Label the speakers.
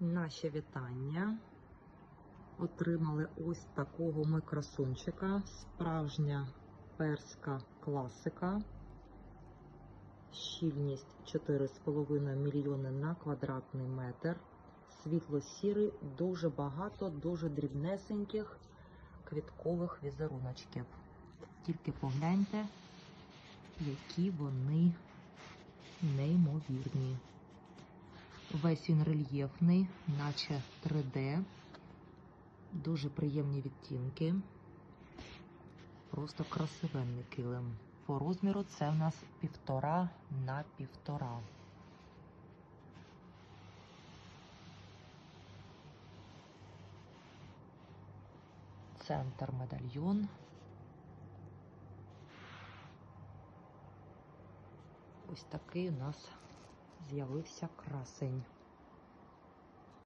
Speaker 1: Наші вітання. Отримали ось такого ми красунчика. Справжня перська класика. Щільність 4,5 мільйони на квадратний метр. Світло-сірий, дуже багато, дуже дрібнесеньких квіткових візеруночків. Тільки погляньте, які вони неймовірні. Весь він рельєфний, наче 3D. Дуже приємні відтінки. Просто красивенний килим. По розміру це в нас півтора на півтора. Центр медальйон. Ось такий у нас з'явився красень.